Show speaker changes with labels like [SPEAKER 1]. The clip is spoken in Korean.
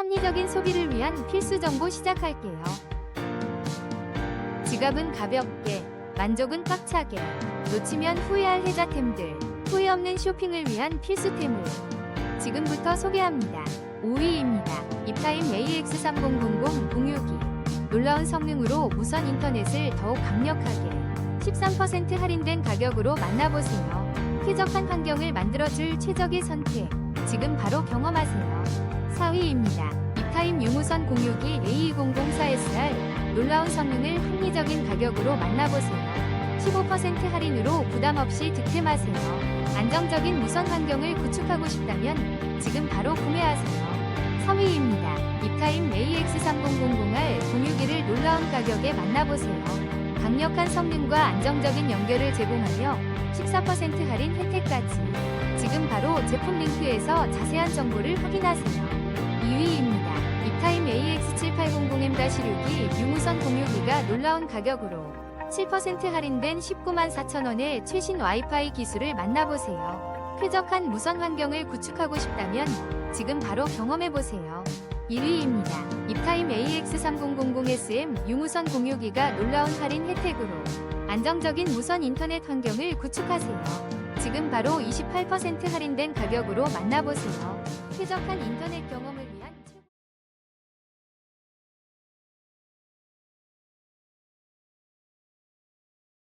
[SPEAKER 1] 합리적인 소비를 위한 필수 정보 시작할게요. 지갑은 가볍게, 만족은 꽉차게, 놓치면 후회할 혜자템들, 후회 없는 쇼핑을 위한 필수템을 지금부터 소개합니다. 5위입니다. 입타임 AX3000 공유기. 놀라운 성능으로 무선 인터넷을 더욱 강력하게 13% 할인된 가격으로 만나보세요. 쾌적한 환경을 만들어줄 최적의 선택. 지금 바로 경험하세요. 4위입니다. 입타임 유무선 공유기 A2004SR 놀라운 성능을 합리적인 가격으로 만나보세요. 15% 할인으로 부담 없이 득템하세요. 안정적인 무선 환경을 구축하고 싶다면 지금 바로 구매하세요. 3위입니다. 입타임 AX3000R 공유기를 놀라운 가격에 만나보세요. 강력한 성능과 안정적인 연결을 제공하며 14% 할인 혜택까지. 바로 제품 링크에서 자세한 정보를 확인하세요. 2위입니다. 입타임 AX7800M-6이 유무선 공유기가 놀라운 가격으로 7% 할인된 19만 4천원의 최신 와이파이 기술을 만나보세요. 쾌적한 무선 환경을 구축하고 싶다면 지금 바로 경험해보세요. 1위입니다. 입타임 AX3000SM 유무선 공유기가 놀라운 할인 혜택으로 안정적인 무선 인터넷 환경을 구축하세요. 지금 바로 28% 할인된 가격으로 만나보세요. 쾌적한 인터넷 경험을